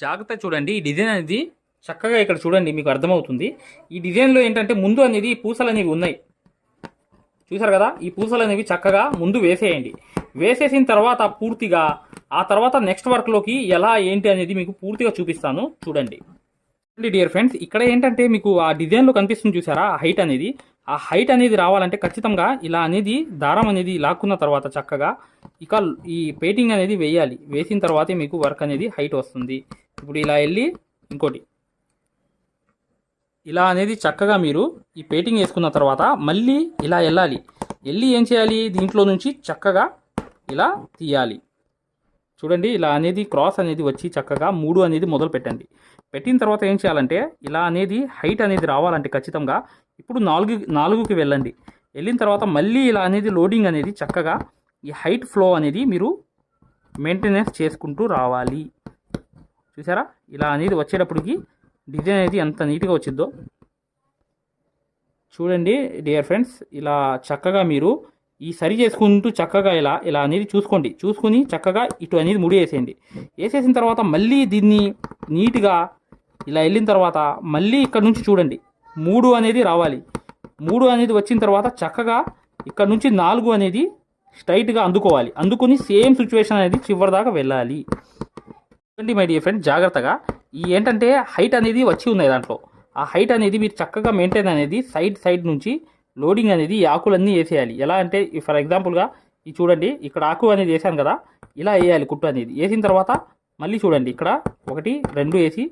జాగ్రత్త చూడండి. ఈ డిజైన్ అనేది చక్కగా ఇక్కడ చూడండి మీకు అర్థమవుతుంది. ఈ డిజైన్లో ఏంటంటే ముందు అనేది పూసలు అనేవి ఉన్నాయి. చూసారు కదా? ఈ పూసలు అనేవి చక్కగా ముందు వేసేయండి. వేసేసిన తర్వాత పూర్తిగా ఆ తర్వాత నెక్స్ట్ వర్క్లోకి ఎలా ఏంటి అనేది మీకు పూర్తిగా చూపిస్తాను. చూడండి. డియర్ ఫ్రెండ్స్ ఇక్కడ ఏంటంటే మీకు ఆ డిజైన్లో కనిపిస్తుంది చూసారా ఆ హైట్ అనేది. ఆ హైట్ అనేది రావాలంటే ఖచ్చితంగా ఇలా అనేది దారం అనేది లాక్కున్న తర్వాత చక్కగా ఇక ఈ పెయింటింగ్ అనేది వేయాలి. వేసిన తర్వాతే మీకు వర్క్ అనేది హైట్ వస్తుంది. ఇప్పుడు ఇలా వెళ్ళి ఇంకోటి. ఇలా అనేది చక్కగా మీరు ఈ పెయింటింగ్ వేసుకున్న తర్వాత మళ్ళీ ఇలా వెళ్ళాలి. వెళ్ళి ఏం చేయాలి? దీంట్లో నుంచి చక్కగా ఇలా తీయాలి. చూడండి ఇలా అనేది క్రాస్ అనేది వచ్చి చక్కగా మూడు అనేది మొదలు పెట్టండి పెట్టిన తర్వాత ఏం చేయాలంటే ఇలా అనేది హైట్ అనేది రావాలంటే ఖచ్చితంగా ఇప్పుడు నాలుగు నాలుగుకి వెళ్ళండి. వెళ్ళిన తర్వాత మళ్ళీ ఇలా అనేది లోడింగ్ అనేది చక్కగా ఈ హైట్ ఫ్లో అనేది మీరు మెయింటెనెన్స్ చేసుకుంటూ రావాలి. చూసారా? ఇలా అనేది వచ్చేటప్పటికి డిజైన్ అనేది ఎంత నీట్గా వచ్చిందో. చూడండి డియర్ ఫ్రెండ్స్ ఇలా చక్కగా మీరు ఈ సరి చేసుకుంటూ చక్కగా ఇలా ఇలా అనేది చూసుకోండి. చూసుకుని చక్కగా ఇటు అనేది ముడి వేసేయండి. వేసేసిన తర్వాత మళ్ళీ దీన్ని నీట్గా ఇలా వెళ్ళిన తర్వాత మళ్ళీ ఇక్కడ నుంచి చూడండి. మూడు అనేది రావాలి. మూడు అనేది వచ్చిన తర్వాత చక్కగా ఇక్కడ నుంచి నాలుగు అనేది స్ట్రైట్గా అందుకోవాలి. అందుకుని సేమ్ సిచ్యువేషన్ అనేది చివరి దాకా వెళ్ళాలి. చూడండి మై డియర్ ఫ్రెండ్ జాగ్రత్తగా. ఈ ఏంటంటే హైట్ అనేది వచ్చి ఉన్నాయి దాంట్లో. ఆ హైట్ అనేది మీరు చక్కగా మెయింటైన్ అనేది సైడ్ సైడ్ నుంచి లోడింగ్ అనేది ఈ ఆకులన్నీ వేసేయాలి. ఎలా అంటే ఫర్ ఎగ్జాంపుల్గా ఇది చూడండి ఇక్కడ ఆకు అనేది వేసాను కదా ఇలా వేయాలి కుట్టు అనేది. వేసిన తర్వాత మళ్ళీ చూడండి ఇక్కడ ఒకటి రెండు వేసి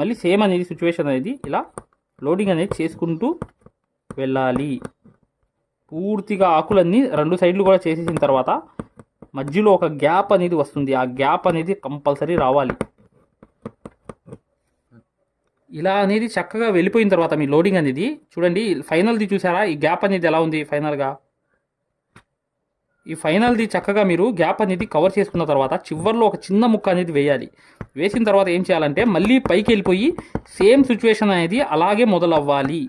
మళ్ళీ సేమ్ అనేది సిచ్యువేషన్ అనేది ఇలా లోడింగ్ అనేది చేసుకుంటూ వెళ్ళాలి. పూర్తిగా ఆకులన్నీ రెండు సైడ్లు కూడా చేసేసిన తర్వాత మధ్యలో ఒక గ్యాప్ అనేది వస్తుంది. ఆ గ్యాప్ అనేది కంపల్సరీ రావాలి. ఇలా అనేది చక్కగా వెళ్ళిపోయిన తర్వాత మీ లోడింగ్ అనేది చూడండి ఫైనల్ది చూసారా? ఈ గ్యాప్ అనేది ఎలా ఉంది ఫైనల్గా? ఈ ఫైనల్ది చక్కగా మీరు గ్యాప్ అనేది కవర్ చేసుకున్న తర్వాత చివర్లో ఒక చిన్న ముక్క అనేది వేయాలి. వేసిన తర్వాత ఏం చేయాలంటే మళ్ళీ పైకి వెళ్ళిపోయి సేమ్ సిచ్యువేషన్ అనేది అలాగే మొదలవ్వాలి.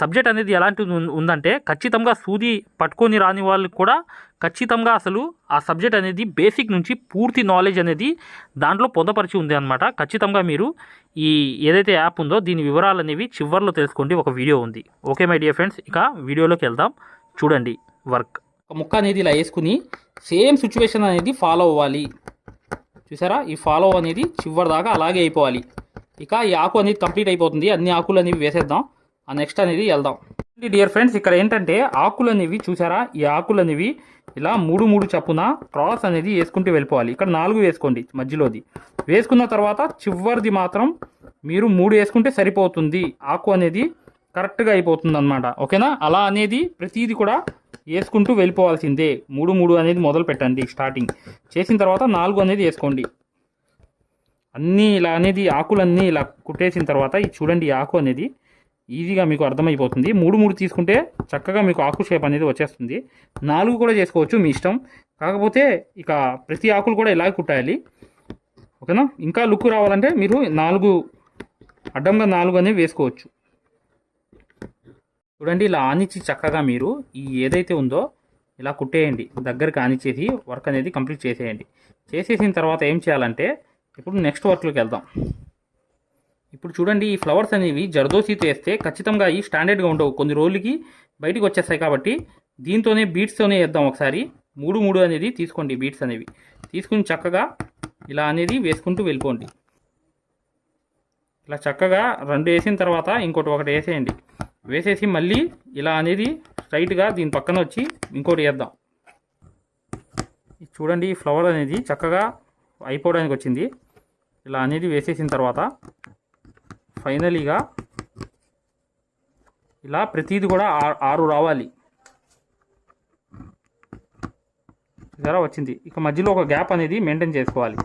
సబ్జెక్ట్ అనేది ఎలాంటిది ఉందంటే ఖచ్చితంగా సూది పట్టుకొని రాని వాళ్ళకి కూడా ఖచ్చితంగా అసలు ఆ సబ్జెక్ట్ అనేది బేసిక్ నుంచి పూర్తి నాలెడ్జ్ అనేది దాంట్లో పొందపరిచి ఉంది అనమాట ఖచ్చితంగా మీరు ఈ ఏదైతే యాప్ ఉందో దీని వివరాలు అనేవి చివర్లో తెలుసుకోండి. ఒక వీడియో ఉంది. Okay my dear friends. ఇక వీడియోలోకి వెళ్దాం. చూడండి వర్క్. ఒక ముక్క అనేది ఇలా వేసుకుని సేమ్ సిచ్యువేషన్ అనేది ఫాలో అవ్వాలి. చూసారా? ఈ ఫాలో అనేది చివరిదాకా అలాగే అయిపోవాలి. ఇక ఈ ఆకు అనేది కంప్లీట్ అయిపోతుంది. అన్ని ఆకులు అనేవి వేసేద్దాం. ఆ నెక్స్ట్ అనేది వెళ్దాం. డియర్ ఫ్రెండ్స్ ఇక్కడ ఏంటంటే ఆకులు అనేవి చూసారా? ఈ ఆకులు అనేవి ఇలా మూడు మూడు చప్పున క్రాస్ అనేది వేసుకుంటూ వెళ్ళిపోవాలి. ఇక్కడ నాలుగు వేసుకోండి మధ్యలోది. వేసుకున్న తర్వాత చివరిది మాత్రం మీరు మూడు వేసుకుంటే సరిపోతుంది. ఆకు అనేది కరెక్ట్గా అయిపోతుంది అనమాట ఓకేనా? అలా అనేది ప్రతిదీ కూడా వేసుకుంటూ వెళ్ళిపోవాల్సిందే. మూడు మూడు అనేది మొదలు పెట్టండి స్టార్టింగ్ చేసిన తర్వాత నాలుగు అనేది వేసుకోండి. అన్నీ ఇలా అనేది ఆకులన్నీ ఇలా కుట్టేసిన తర్వాత ఇది చూడండి ఆకు అనేది ఈజీగా మీకు అర్థమైపోతుంది. మూడు మూడు తీసుకుంటే చక్కగా మీకు ఆకు షేప్ అనేది వచ్చేస్తుంది. నాలుగు కూడా చేసుకోవచ్చు మీ ఇష్టం. కాకపోతే ఇక ప్రతి ఆకులు కూడా ఇలాగే కుట్టాలి. ఓకేనా? ఇంకా లుక్ రావాలంటే మీరు నాలుగు అడ్డంగా నాలుగు అనేవి వేసుకోవచ్చు. చూడండి ఇలా ఆనిచ్చి చక్కగా మీరు ఈ ఏదైతే ఉందో ఇలా కుట్టేయండి. దగ్గరికి ఆనిచ్చేసి వర్క్ అనేది కంప్లీట్ చేసేయండి. చేసేసిన తర్వాత ఏం చేయాలంటే ఇప్పుడు నెక్స్ట్ వర్క్లోకి వెళ్దాం. ఇప్పుడు చూడండి ఈ ఫ్లవర్స్ అనేవి జర్దోసీతో వేస్తే ఖచ్చితంగా ఈ స్టాండర్డ్గా ఉండవు. కొన్ని రోజులకి బయటికి వచ్చేస్తాయి కాబట్టి దీంతోనే బీట్స్తోనే వేద్దాం ఒకసారి. మూడు మూడు అనేది తీసుకోండి బీట్స్ అనేవి. తీసుకుని చక్కగా ఇలా అనేది వేసుకుంటూ వెళ్ళిపోండి. ఇలా చక్కగా రెండు వేసిన తర్వాత ఇంకోటి ఒకటి వేసేయండి. వేసేసి మళ్ళీ ఇలా అనేది స్ట్రైట్గా దీని పక్కన వచ్చి ఇంకోటి వేద్దాం. చూడండి ఈ ఫ్లవర్ అనేది చక్కగా అయిపోవడానికి వచ్చింది. ఇలా అనేది వేసేసిన తర్వాత ఫైనలీగా ఇలా ప్రతిది కూడా ఆ- ఆరు రావాలి. ఇలా వచ్చింది. ఇక మధ్యలో ఒక గ్యాప్ అనేది మెయింటైన్ చేసుకోవాలి.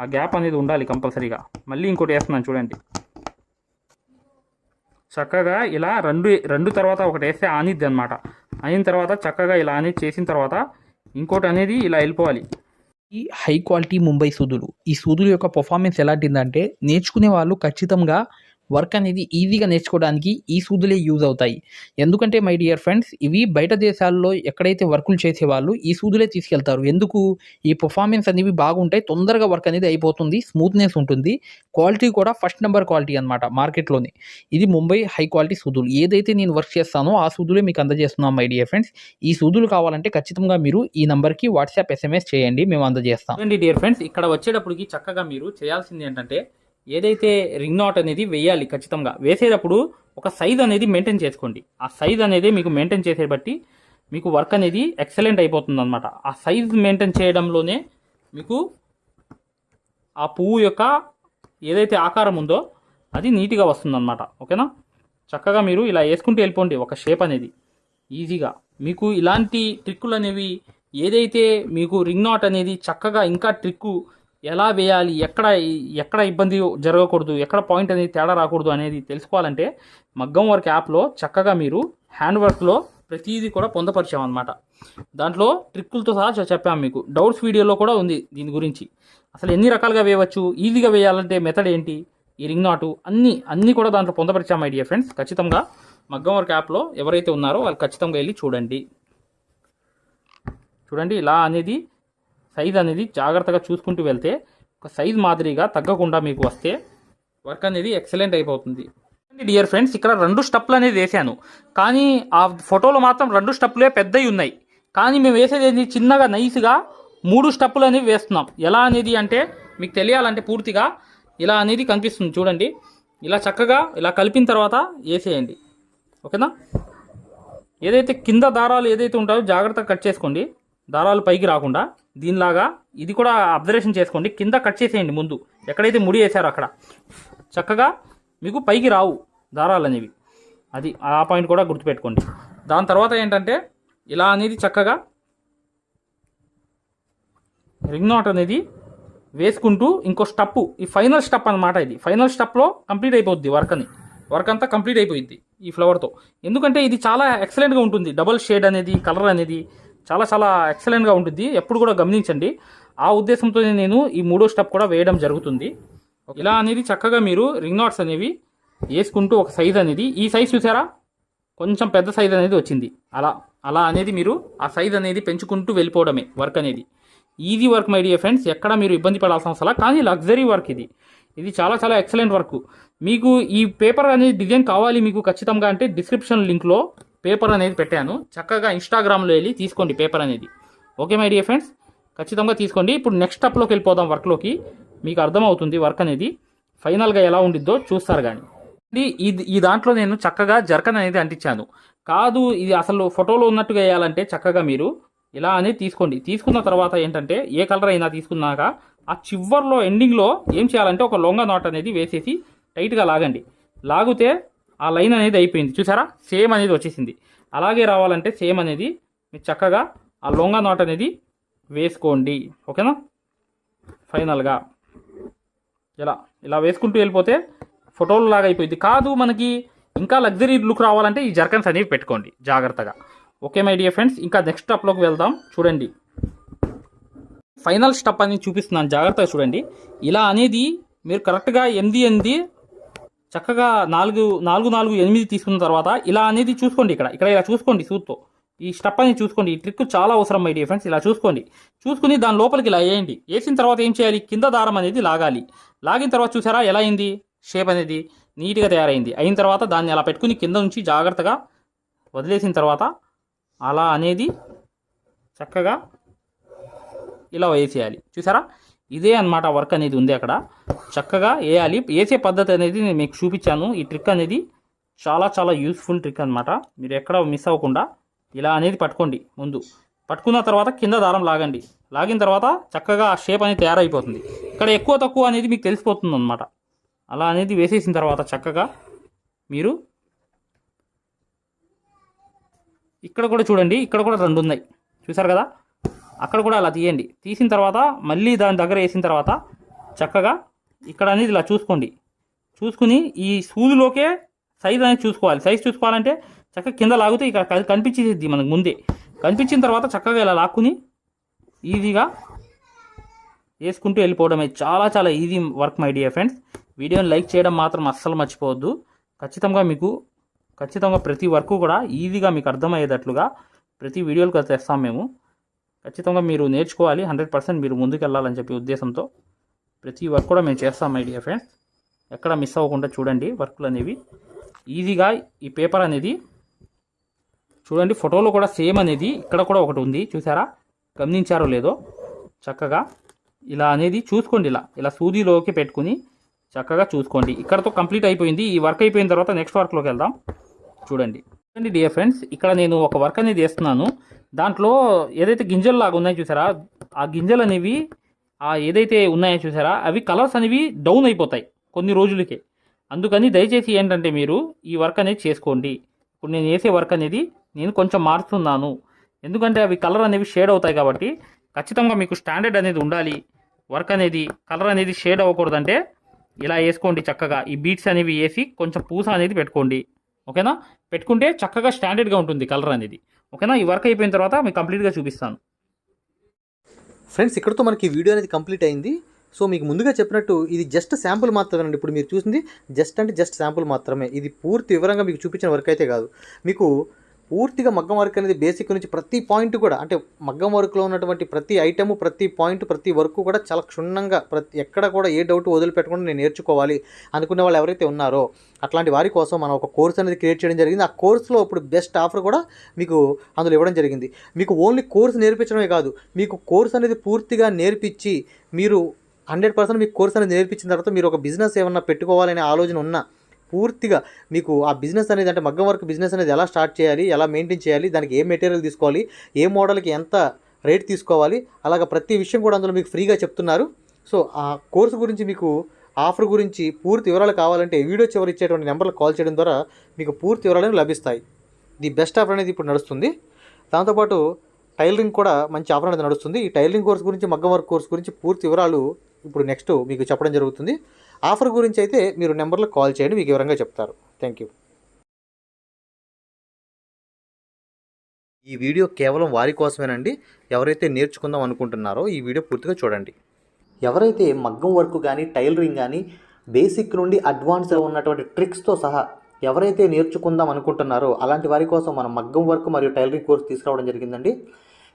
ఆ గ్యాప్ అనేది ఉండాలి కంపల్సరీగా. మళ్ళీ ఇంకోటి వేస్తున్నాను చూడండి. చక్కగా ఇలా రెండు రెండు తర్వాత ఒకటి వేస్తే ఆనిద్ది అనమాట అయిన తర్వాత చక్కగా ఇలా అనేది చేసిన తర్వాత ఇంకోటి అనేది ఇలా వెళ్ళిపోవాలి. ఈ హై క్వాలిటీ ముంబై సూదులు. ఈ సూదుల యొక్క పర్ఫార్మెన్స్ ఎలాంటిదంటే నేర్చుకునే వాళ్ళు ఖచ్చితంగా వర్క్ అనేది ఈజీగా నేర్చుకోవడానికి ఈ సూదులే యూజ్ అవుతాయి. ఎందుకంటే మై డియర్ ఫ్రెండ్స్ ఇవి బయట దేశాల్లో ఎక్కడైతే వర్కులు చేసేవాళ్ళు ఈ సూదులే తీసుకెళ్తారు. ఎందుకు? ఈ పర్ఫార్మెన్స్ అనేవి బాగుంటాయి తొందరగా వర్క్ అనేది అయిపోతుంది స్మూత్నెస్ ఉంటుంది. క్వాలిటీ కూడా ఫస్ట్ నెంబర్ క్వాలిటీ అనమాట మార్కెట్లోనే. ఇది ముంబై హై క్వాలిటీ సూదులు. ఏదైతే నేను వర్క్ చేస్తానో ఆ సూదులే మీకు అందజేస్తున్నాం మై డియర్ ఫ్రెండ్స్. ఈ సూదులు కావాలంటే ఖచ్చితంగా మీరు ఈ నెంబర్కి వాట్సాప్ ఎస్ఎంఎస్ చేయండి మేము అందజేస్తాం. అండి డియర్ ఫ్రెండ్స్ ఇక్కడ వచ్చేటప్పటికి చక్కగా మీరు చేయాల్సింది ఏంటంటే ఏదైతే రింగ్ నాట్ అనేది వేయాలి ఖచ్చితంగా వేసేటప్పుడు ఒక సైజ్ అనేది మెయింటైన్ చేసుకోండి. ఆ సైజ్ అనేది మీకు మెయింటైన్ చేసే బట్టి మీకు వర్క్ అనేది ఎక్సలెంట్ అయిపోతుంది అనమాట ఆ సైజ్ మెయింటైన్ చేయడంలోనే మీకు ఆ పువ్వు యొక్క ఏదైతే ఆకారం ఉందో అది నీట్గా వస్తుందన్నమాట. ఓకేనా? చక్కగా మీరు ఇలా వేసుకుంటూ వెళ్ళిపోండి ఒక షేప్ అనేది. ఈజీగా మీకు ఇలాంటి ట్రిక్కులు అనేవి ఏదైతే మీకు రింగ్ నాట్ అనేది చక్కగా ఇంకా ట్రిక్కు ఎలా వేయాలి ఎక్కడ ఎక్కడ ఇబ్బంది జరగకూడదు ఎక్కడ పాయింట్ అనేది తేడా రాకూడదు అనేది తెలుసుకోవాలంటే మగ్గం వర్క్ యాప్లో చక్కగా మీరు హ్యాండ్ వర్క్లో ప్రతిదీ కూడా పొందపరిచామన్నమాట దాంట్లో ట్రిక్కులతో సహా చెప్పాము మీకు. డౌట్స్ వీడియోలో కూడా ఉంది దీని గురించి. అసలు ఎన్ని రకాలుగా వేయవచ్చు ఈజీగా వేయాలంటే మెథడ్ ఏంటి ఈ రింగ్ నాటు అన్నీ అన్నీ కూడా దాంట్లో పొందపరిచాము ఐడియా ఫ్రెండ్స్. ఖచ్చితంగా మగ్గం వర్క్ యాప్లో ఎవరైతే ఉన్నారో వాళ్ళు ఖచ్చితంగా వెళ్ళి చూడండి. చూడండి ఇలా అనేది సైజ్ అనేది జాగ్రత్తగా చూసుకుంటూ వెళ్తే ఒక సైజ్ మాదిరిగా తగ్గకుండా మీకు వస్తే వర్క్ అనేది ఎక్సలెంట్ అయిపోతుంది. డియర్ ఫ్రెండ్స్ ఇక్కడ రెండు స్టప్లు అనేది వేసాను కానీ ఆ ఫోటోలో మాత్రం రెండు స్టప్లే పెద్దవి ఉన్నాయి. కానీ మేము వేసేది ఏంటి చిన్నగా నైస్గా మూడు స్టెప్పులు అనేవి వేస్తున్నాం. ఎలా అనేది అంటే మీకు తెలియాలంటే పూర్తిగా ఇలా అనేది కనిపిస్తుంది చూడండి. ఇలా చక్కగా ఇలా కలిపిన తర్వాత వేసేయండి. ఓకేనా? ఏదైతే కింద దారాలు ఏదైతే ఉంటాయో జాగ్రత్తగా కట్ చేసుకోండి. దారాలు పైకి రాకుండా దీనిలాగా ఇది కూడా అబ్జర్వేషన్ చేసుకోండి. కింద కట్ చేసేయండి ముందు. ఎక్కడైతే ముడి వేసారో అక్కడ. చక్కగా మీకు పైకి రావు దారాలు అనేవి. అది ఆ పాయింట్ కూడా గుర్తుపెట్టుకోండి. దాని తర్వాత ఏంటంటే ఇలా అనేది చక్కగా రింగ్ నాట్ అనేది వేసుకుంటూ ఇంకో స్టప్ ఈ ఫైనల్ స్టప్ అన్నమాట ఇది. ఫైనల్ స్టప్లో కంప్లీట్ అయిపోద్ది వర్క్ అని. వర్క్ అంతా కంప్లీట్ అయిపోయింది ఈ ఫ్లవర్తో ఎందుకంటే ఇది చాలా ఎక్సలెంట్గా ఉంటుంది. డబల్ షేడ్ అనేది కలర్ అనేది చాలా చాలా ఎక్సలెంట్గా ఉంటుంది ఎప్పుడు కూడా గమనించండి. ఆ ఉద్దేశంతో నేను ఈ మూడో స్టెప్ కూడా వేయడం జరుగుతుంది. ఇలా అనేది చక్కగా మీరు రింగ్ నాట్స్ అనేవి వేసుకుంటూ ఒక సైజ్ అనేది ఈ సైజ్ చూసారా? కొంచెం పెద్ద సైజ్ అనేది వచ్చింది. అలా అలా అనేది మీరు ఆ సైజ్ అనేది పెంచుకుంటూ వెళ్ళిపోవడమే వర్క్ అనేది. Easy work my dear friends ఎక్కడ మీరు ఇబ్బంది పడాల్సిన అవసరం. కానీ లగ్జరీ వర్క్ ఇది. ఇది చాలా చాలా ఎక్సలెంట్ వర్క్ మీకు ఈ పేపర్ అనేది డిజైన్ కావాలి మీకు ఖచ్చితంగా అంటే డిస్క్రిప్షన్ లింక్లో పేపర్ అనేది పెట్టాను. చక్కగా ఇన్స్టాగ్రామ్లో వెళ్ళి తీసుకోండి పేపర్ అనేది. Okay my dear friends? ఖచ్చితంగా తీసుకోండి. ఇప్పుడు నెక్స్ట్ స్టెప్లోకి వెళ్ళిపోదాం వర్క్లోకి. మీకు అర్థమవుతుంది వర్క్ అనేది. ఫైనల్గా ఎలా ఉండిద్దో చూస్తారు కానీ ఇది ఈ- దాంట్లో నేను చక్కగా జర్కన్ అనేది అంటించాను. కాదు ఇది అసలు ఫోటోలో ఉన్నట్టుగా వేయాలంటే చక్కగా మీరు ఇలా అనేది తీసుకోండి. తీసుకున్న తర్వాత ఏంటంటే ఏ కలర్ అయినా తీసుకున్నాక ఆ చివర్లో ఎండింగ్లో ఏం చేయాలంటే ఒక లొంగ నాట్ అనేది వేసేసి టైట్గా లాగండి. లాగితే ఆ లైన్ అనేది అయిపోయింది. చూసారా? సేమ్ అనేది వచ్చేసింది. అలాగే రావాలంటే సేమ్ అనేది మీరు చక్కగా ఆ లొంగ నాట్ అనేది వేసుకోండి. ఓకేనా? ఫైనల్గా ఇలా ఇలా వేసుకుంటూ వెళ్ళిపోతే ఫోటోలు లాగా అయిపోయింది. కాదు మనకి ఇంకా లగ్జరీ లుక్ రావాలంటే ఈ జర్కన్స్ అనేవి పెట్టుకోండి జాగ్రత్తగా. ఓకే మై డియర్ ఫ్రెండ్స్ ఇంకా నెక్స్ట్ స్టెప్లోకి వెళ్దాం. చూడండి. ఫైనల్ స్టెప్ అనేది చూపిస్తున్నాను. జాగ్రత్తగా చూడండి. ఇలా అనేది మీరు కరెక్ట్గా ఎనిమిది ఎనిమిది చక్కగా నాలుగు నాలుగు నాలుగు ఎనిమిది తీసుకున్న తర్వాత ఇలా అనేది చూసుకోండి ఇక్కడ. ఇక్కడ ఇలా చూసుకోండి సూత్తో. ఈ స్టెప్ అనేది చూసుకోండి. ఈ ట్రిక్ చాలా అవసరం మై డియర్ ఫ్రెండ్స్. ఇలా చూసుకోండి. చూసుకుని దాని లోపలికి ఇలా వేయండి. వేసిన తర్వాత ఏం చేయాలి? కింద దారం అనేది లాగాలి. లాగిన తర్వాత చూసారా ఎలా అయింది? షేప్ అనేది నీట్గా తయారైంది. అయిన తర్వాత దాన్ని అలా పెట్టుకుని కింద నుంచి జాగ్రత్తగా వదిలేసిన తర్వాత అలా అనేది చక్కగా ఇలా వేసేయాలి. చూసారా? ఇదే అన్నమాట వర్క్ అనేది ఉంది అక్కడ. చక్కగా వేయాలి వేసే పద్ధతి అనేది నేను మీకు చూపించాను. ఈ ట్రిక్ అనేది చాలా చాలా యూస్ఫుల్ ట్రిక్ అన్నమాట. మీరు ఎక్కడ మిస్ అవ్వకుండా ఇలా అనేది పట్టుకోండి ముందు. పట్టుకున్న తర్వాత కింద దారం లాగండి. లాగిన తర్వాత చక్కగా ఆ షేప్ అనేది తయారైపోతుంది. ఇక్కడ ఎక్కువ తక్కువ అనేది మీకు తెలిసిపోతుంది అనమాట అలా అనేది వేసేసిన తర్వాత చక్కగా మీరు ఇక్కడ కూడా చూడండి. ఇక్కడ కూడా రెండు ఉన్నాయి. చూసారు కదా? అక్కడ కూడా అలా తీయండి. తీసిన తర్వాత మళ్ళీ దాని దగ్గర వేసిన తర్వాత చక్కగా ఇక్కడ అనేది ఇలా చూసుకోండి. చూసుకుని ఈ సూదులోకే సైజ్ అనేది చూసుకోవాలి. సైజ్ చూసుకోవాలంటే చక్కగా కింద లాగితే ఇక్కడ కనిపించేది మనకు ముందే. కనిపించిన తర్వాత చక్కగా ఇలా లాక్కుని ఈజీగా వేసుకుంటూ వెళ్ళిపోవడమే. చాలా చాలా easy work my dear friends. వీడియోని లైక్ చేయడం మాత్రం అస్సలు మర్చిపోవద్దు. ఖచ్చితంగా మీకు ఖచ్చితంగా ప్రతి వర్క్ కూడా ఈజీగా మీకు అర్థమయ్యేటట్లుగా ప్రతి వీడియోలకు తెస్తాం మేము. ఖచ్చితంగా మీరు నేర్చుకోవాలి హండ్రెడ్ పర్సెంట్ మీరు ముందుకు వెళ్ళాలని చెప్పి ఉద్దేశంతో ప్రతి వర్క్ కూడా మేము చేస్తాం మై డియర్ ఫ్రెండ్స్. ఎక్కడ మిస్ అవ్వకుండా చూడండి వర్క్లు అనేవి. ఈజీగా ఈ పేపర్ అనేది చూడండి ఫోటోలో కూడా సేమ్ అనేది ఇక్కడ కూడా ఒకటి ఉంది చూసారా? గమనించారో లేదో? చక్కగా ఇలా అనేది చూసుకోండి ఇలా. ఇలా సూదిలోకి పెట్టుకుని చక్కగా చూసుకోండి. ఇక్కడతో కంప్లీట్ అయిపోయింది. ఈ వర్క్ అయిపోయిన తర్వాత నెక్స్ట్ వర్క్లోకి వెళ్దాం. చూడండి. చూడండి డియర్ ఫ్రెండ్స్ ఇక్కడ నేను ఒక వర్క్ అనేది చేస్తున్నాను దాంట్లో ఏదైతే గింజలు లాగా ఉన్నాయో చూసారా ఆ గింజలు అనేవి ఆ ఏదైతే ఉన్నాయో చూసారా అవి కలర్స్ అనేవి డౌన్ అయిపోతాయి కొన్ని రోజులకే. అందుకని దయచేసి ఏంటంటే మీరు ఈ వర్క్ అనేది చేసుకోండి. ఇప్పుడు నేను చేసే వర్క్ అనేది నేను కొంచెం మారుస్తున్నాను. ఎందుకంటే అవి కలర్ అనేవి షేడ్ అవుతాయి కాబట్టి ఖచ్చితంగా మీకు స్టాండర్డ్ అనేది ఉండాలి. వర్క్ అనేది కలర్ అనేది షేడ్ అవ్వకూడదంటే ఇలా వేసుకోండి చక్కగా. ఈ బీట్స్ అనేవి వేసి కొంచెం పూస అనేది పెట్టుకోండి. ఓకేనా? పెట్టుకుంటే చక్కగా స్టాండర్డ్గా ఉంటుంది కలర్ అనేది. ఓకేనా? ఈ వర్క్ అయిపోయిన తర్వాత మీకు కంప్లీట్గా చూపిస్తాను. ఫ్రెండ్స్ ఇక్కడతో మనకి ఈ వీడియో అనేది కంప్లీట్ అయింది. సో మీకు ముందుగా చెప్పినట్టు ఇది జస్ట్ శాంపుల్ మాత్రమేనండి. ఇప్పుడు మీరు చూసింది జస్ట్ అంటే జస్ట్ శాంపుల్ మాత్రమే. ఇది పూర్తి వివరంగా మీకు చూపించిన వర్క్ అయితే కాదు. మీకు పూర్తిగా మగ్గం వర్క్ అనేది బేసిక్ నుంచి ప్రతి పాయింట్ కూడా అంటే మగ్గం వర్క్లో ఉన్నటువంటి ప్రతి ఐటెము ప్రతి పాయింట్ ప్రతి వర్క్ కూడా చాలా క్షుణ్ణంగా ప్రతి ఎక్కడ కూడా ఏ డౌట్ వదిలిపెట్టకుండా నేను నేర్చుకోవాలి అనుకునే వాళ్ళు ఎవరైతే ఉన్నారో అట్లాంటి వారి కోసం మనం ఒక కోర్స్ అనేది క్రియేట్ చేయడం జరిగింది. ఆ కోర్సులో ఇప్పుడు బెస్ట్ ఆఫర్ కూడా మీకు అందులో ఇవ్వడం జరిగింది. మీకు ఓన్లీ కోర్స్ నేర్పించడమే కాదు మీకు కోర్స్ అనేది పూర్తిగా నేర్పించి మీరు హండ్రెడ్ పర్సెంట్ మీకు కోర్స్ అనేది నేర్పించిన తర్వాత మీరు ఒక బిజినెస్ ఏమన్నా పెట్టుకోవాలనే ఆలోచన ఉన్నా పూర్తిగా మీకు ఆ బిజినెస్ అనేది అంటే మగ్గం వర్క్ బిజినెస్ అనేది ఎలా స్టార్ట్ చేయాలి ఎలా మెయింటైన్ చేయాలి దానికి ఏ మెటీరియల్ తీసుకోవాలి ఏ మోడల్కి ఎంత రేట్ తీసుకోవాలి అలాగ ప్రతి విషయం కూడా అందులో మీకు ఫ్రీగా చెప్తున్నారు. సో ఆ కోర్సు గురించి మీకు ఆఫర్ గురించి పూర్తి వివరాలు కావాలంటే వీడియో చివరి ఇచ్చేటువంటి నెంబర్లకు కాల్ చేయడం ద్వారా మీకు పూర్తి వివరాలు లభిస్తాయి. ది బెస్ట్ ఆఫర్ అనేది ఇప్పుడు నడుస్తుంది. దాంతోపాటు టైలరింగ్ కూడా మంచి ఆఫర్ అనేది నడుస్తుంది. ఈ టైలరింగ్ కోర్స్ గురించి మగ్గం వర్క్ కోర్స్ గురించి పూర్తి వివరాలు ఇప్పుడు నెక్స్ట్ మీకు చెప్పడం జరుగుతుంది. ఆఫర్ గురించి అయితే మీరు నెంబర్లో కాల్ చేయండి మీకు వివరంగా చెప్తారు. Thank you. ఈ వీడియో కేవలం వారి కోసమేనండి. ఎవరైతే నేర్చుకుందాం అనుకుంటున్నారో ఈ వీడియో పూర్తిగా చూడండి. ఎవరైతే మగ్గం వర్క్ కానీ టైలరింగ్ కానీ బేసిక్ నుండి అడ్వాన్స్ ఉన్నటువంటి ట్రిక్స్తో సహా ఎవరైతే నేర్చుకుందాం అనుకుంటున్నారో అలాంటి వారి కోసం మనం మగ్గం వర్క్ మరియు టైలరింగ్ కోర్స్ తీసుకురావడం జరిగిందండి.